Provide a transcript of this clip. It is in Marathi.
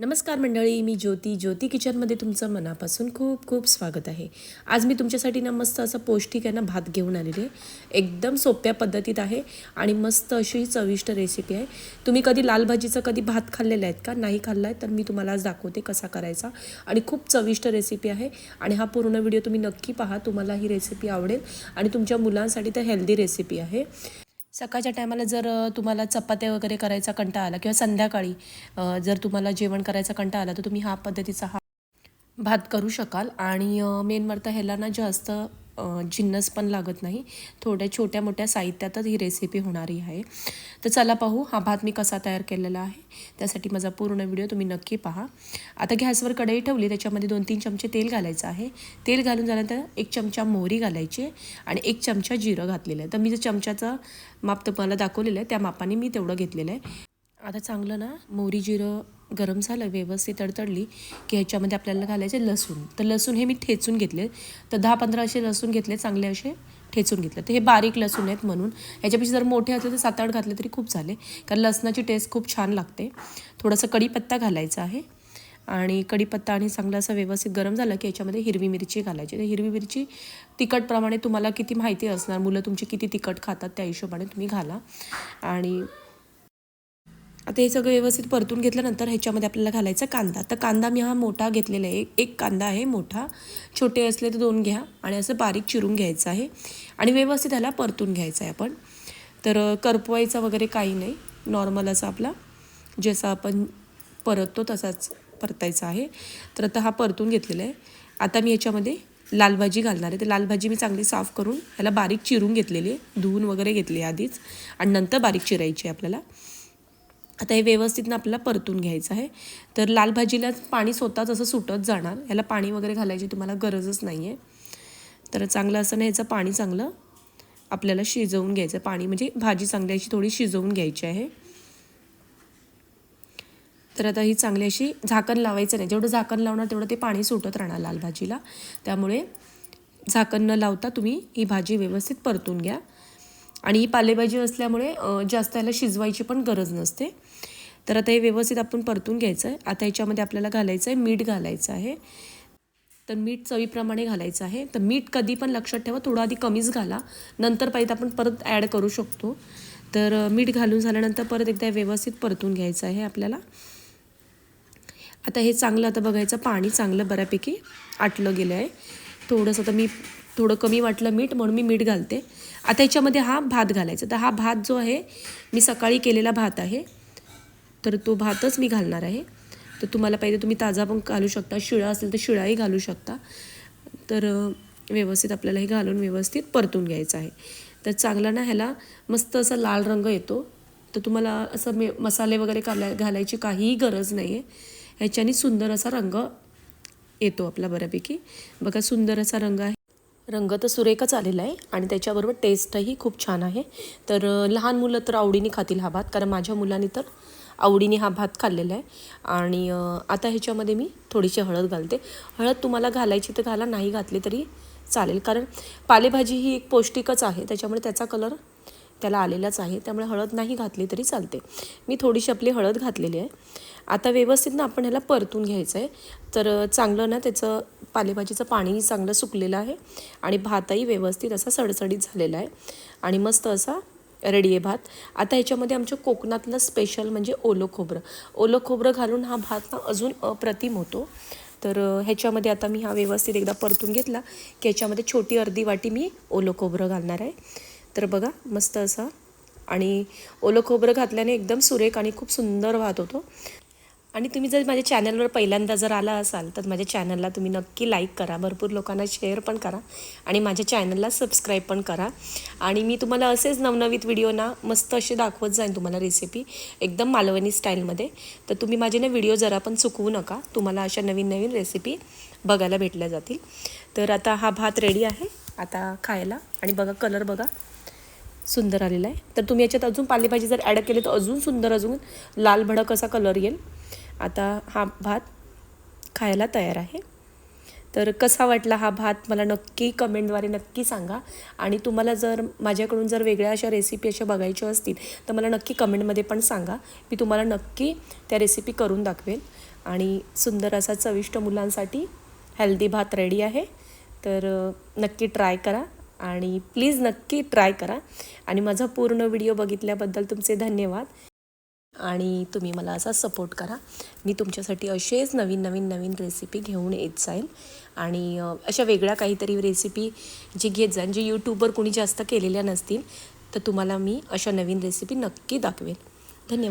नमस्कार मंडळी मी ज्योती. ज्योती किचनमध्ये तुमचं मनापासून खूप खूप स्वागत आहे. आज मी तुमच्यासाठी ना मस्त असं पौष्टिक आहे ना भात घेऊन आलेले. एकदम सोप्या पद्धतीत आहे आणि मस्त अशी ही चविष्ट रेसिपी आहे. तुम्ही कधी लाल भाजीचा कधी भात खाल्लेला आहेत का? नाही खाल्ला आहे तर मी तुम्हाला आज दाखवते कसा करायचा. आणि खूप चविष्ट रेसिपी आहे. आणि हा पूर्ण व्हिडिओ तुम्ही नक्की पहा तुम्हाला ही रेसिपी आवडेल. आणि तुमच्या मुलांसाठी तर हेल्दी रेसिपी आहे. सकाळच्या टायमाला जर तुम्हाला चपात्या वगैरे करायचा कंटा आला किंवा संध्याकाळी जर तुम्हाला जेवण करायचा कंटा आला तर तुम्ही हा पद्धतीचा हा भात करू शकाल. आणि मेन म्हणता ह्याला ना जास्त जिन्नस पण लागत नाही. थोड्या छोट्या मोठ्या साहित्यातच ही रेसिपी होणारी आहे. तर चला पाहू हा भात मी कसा तयार केलेला आहे. त्यासाठी माझा पूर्ण व्हिडिओ तुम्ही नक्की पहा. आता गॅसवर कढई ठेवली त्याच्यामध्ये दोन तीन चमचे तेल घालायचं आहे. तेल घालून झाल्यानंतर एक चमचा मोहरी घालायची आणि एक चमचा जिरं घातलेलं आहे. तर मी जो चमच्याचं माप तुम्हाला दाखवलेलं आहे त्या मापाने मी तेवढं घेतलेलं आहे. आता चांगलं ना मोहरी जिरं गरम झालं व्यवस्थित तडतडली की ह्याच्यामध्ये आपल्याला घालायचे लसूण. तर लसूण हे मी ठेचून घेतले. तर दहा पंधरा असे लसूण घेतले चांगले असे ठेचून घेतले. तर हे बारीक लसूण आहेत म्हणून. ह्याच्यापेक्षा जर मोठे असले तर सात आठ घातले तरी खूप झाले. कारण लसणाची टेस्ट खूप छान लागते. थोडंसं कढीपत्ता घालायचा आहे. आणि कढीपत्ता आणि चांगलं असं व्यवस्थित गरम झालं की याच्यामध्ये हिरवी मिरची घालायची. तर हिरवी मिरची तिखटप्रमाणे तुम्हाला किती माहिती असणार. मुलं तुमची किती तिखट खातात त्या हिशोबाने तुम्ही घाला. आणि आता हे सगळं व्यवस्थित परतून घेतल्यानंतर ह्याच्यामध्ये आपल्याला घालायचा कांदा. तर कांदा मी हा मोठा घेतलेला आहे. एक कांदा आहे मोठा. छोटे असले तर दोन घ्या. आणि असं बारीक चिरून घ्यायचं आहे. आणि व्यवस्थित ह्याला परतून घ्यायचं आहे आपण. तर करपवायचा वगैरे काही नाही. नॉर्मल असं आपला. जसं आपण परततो तसाच परतायचा आहे. तर आता हा परतून घेतलेला आहे. आता मी ह्याच्यामध्ये लाल भाजी घालणार आहे. तर लाल भाजी मी चांगली साफ करून ह्याला बारीक चिरून घेतलेली आहे. धुवून वगैरे घेतली आहे आधीच. आणि नंतर बारीक चिरायची आहे आपल्याला. आता हे व्यवस्थितनं आपल्याला परतून घ्यायचं आहे. तर लाल भाजीला पाणी स्वतःच असं सुटत जाणार. याला पाणी वगैरे घालायची तुम्हाला गरजच नाही आहे तर चांगलं असं नाही याचं पाणी चांगलं आपल्याला शिजवून घ्यायचं पाणी म्हणजे भाजी चांगली अशी थोडी शिजवून घ्यायची आहे. तर आता ही चांगली अशी झाकण लावायचं नाही. जेवढं झाकण लावणार तेवढं ते पाणी सुटत राहणार लाल भाजीला. त्यामुळे झाकण न लावता तुम्ही ही भाजी व्यवस्थित परतून घ्या. आणि पालेभाजी असल्यामुळे जास्त याला शिजवायची पण गरज नसते. तर आता हे व्यवस्थित आपण परतून घ्यायचं आहे आता याच्यामध्ये आपल्याला घालायचं आहे मीठ घालायचं आहे. तर मीठ चवीप्रमाणे घालायचं आहे. तर मीठ कधी पण लक्षात ठेवा थोडं आधी कमीच घाला. नंतर पाहिजे आपण परत ॲड करू शकतो. तर मीठ घालून झाल्यानंतर परत एकदा व्यवस्थित परतून घ्यायचं आहे आपल्याला. आता हे चांगलं आता बघायचं पाणी चांगलं बऱ्यापैकी आटलं गेलं आहे थोडंसं आता मी थोडं कमी वाटलं मीठ म्हणून मी मीठ घालते. आता याच्यामध्ये हा भात घालायचा. तर हा भात जो आहे मी सकाळी केलेला भात आहे. तर तो भातच मी घालणार आहे. तर तुम्हाला पाहिजे तुम्ही ताजा पण घालू शकता. शिळा असेल तर शिळाही घालू शकता. तर व्यवस्थित आपल्याला हे घालून व्यवस्थित परतून घ्यायचं आहे. तर चांगला ना ह्याला मस्त असा लाल रंग येतो. तर तुम्हाला असं मे मसाले वगैरे घालाय घालायची काहीही गरज नाही आहे ह्याच्याने सुंदर असा रंग येतो आपला बऱ्यापैकी. बघा सुंदर असा रंग आहे. रंग तर सुरेखच आलेला आहे आणि त्याच्याबरोबर टेस्टही खूप छान आहे. तर लहान मुलं तर आवडीने खातील हा भात कारण माझ्या मुलांनी तर आवडीने हा भात खाल्लेला आहे. आणि आता ह्याच्यामध्ये मी थोडीशी हळद घालते. हळद तुम्हाला घालायची तर घाला नाही घातली तरी चालेल. कारण पालेभाजी ही एक पौष्टिकच आहे त्याच्यामुळे त्याचा कलर त्याला आलेलाच आहे. त्यामुळे हळद नाही घातली तरी चालते. मी थोडीशी आपली हळद घातलेली आहे. आता व्यवस्थित ना आपण ह्याला परतून घ्यायचं आहे तर चांगलं ना त्याचं पालेभाजीचं पाणीही चांगलं सुकलेलं आहे आणि भातही व्यवस्थित असा सडसडीत झालेला आहे. आणि मस्त असा रेडी आहे भात. आता ह्याच्यामध्ये आमच्या कोकणातलं स्पेशल म्हणजे ओलं खोबरं. ओलं खोबरं घालून हा भात ना अजून अप्रतिम होतो. तर ह्याच्यामध्ये आता मी हा व्यवस्थित एकदा परतून घेतला की ह्याच्यामध्ये छोटी अर्धी वाटी मी ओलं खोबरं घालणार आहे. तर बघा मस्त असा. आणि ओलं खोबरं घातल्याने एकदम सुरेख आणि खूप सुंदर भात होतो. आणि तुम्ही जर माझ्या चॅनलवर पहिल्यांदा जर आला असाल तर माझ्या चॅनलला तुम्ही नक्की लाईक करा. भरपूर लोकांना शेअर पण करा आणि माझ्या चॅनलला सबस्क्राईब पण करा. आणि मी तुम्हाला असेच नवनवीत व्हिडिओ ना मस्त असे दाखवत जाईन तुम्हाला रेसिपी एकदम मालवणी स्टाईलमध्ये तर तुम्ही माझे ना व्हिडिओ जरा पण चुकवू नका. तुम्हाला अशा नवीन नवीन रेसिपी बघायला भेटल्या जातील. तर आता हा भात रेडी आहे. आता खायला. आणि बघा कलर बघा. सुंदर आलेला आहे. तर तुम्ही याच्यात अजून पालेभाजी जर ॲड केली तर अजून सुंदर अजून लाल भडक असा कलर येईल. आता हा भात खायला तयार आहे. तर कसा वाटला हा भात मला नक्की कमेंटद्वारे नक्की सांगा. आणि तुम्हाला जर माझ्याकडून जर वेगळ्या अशा रेसिपी अशा बघायच्या असतील तर मला नक्की कमेंटमध्ये पण सांगा. मी तुम्हाला नक्की त्या रेसिपी करून दाखवेल. आणि सुंदर असा चविष्ट मुलांसाठी हेल्दी भात रेडी आहे. तर नक्की ट्राय करा. आणि प्लीज नक्की ट्राय करा. आणि माझा पूर्ण व्हिडिओ बघितल्याबद्दल तुमचे धन्यवाद. आणि तुम्ही मला असा सपोर्ट करा. मी तुमच्यासाठी असेच नवीन नवीन नवीन रेसिपी घेऊन येत जाईल आणि अशा वेगळ्या काहीतरी रेसिपी जी घेत जाईन जे यूट्यूबवर कोणी जास्त केलेल्या नसतील तर तुम्हाला मी अशा नवीन रेसिपी नक्की दाखवेन. धन्यवाद.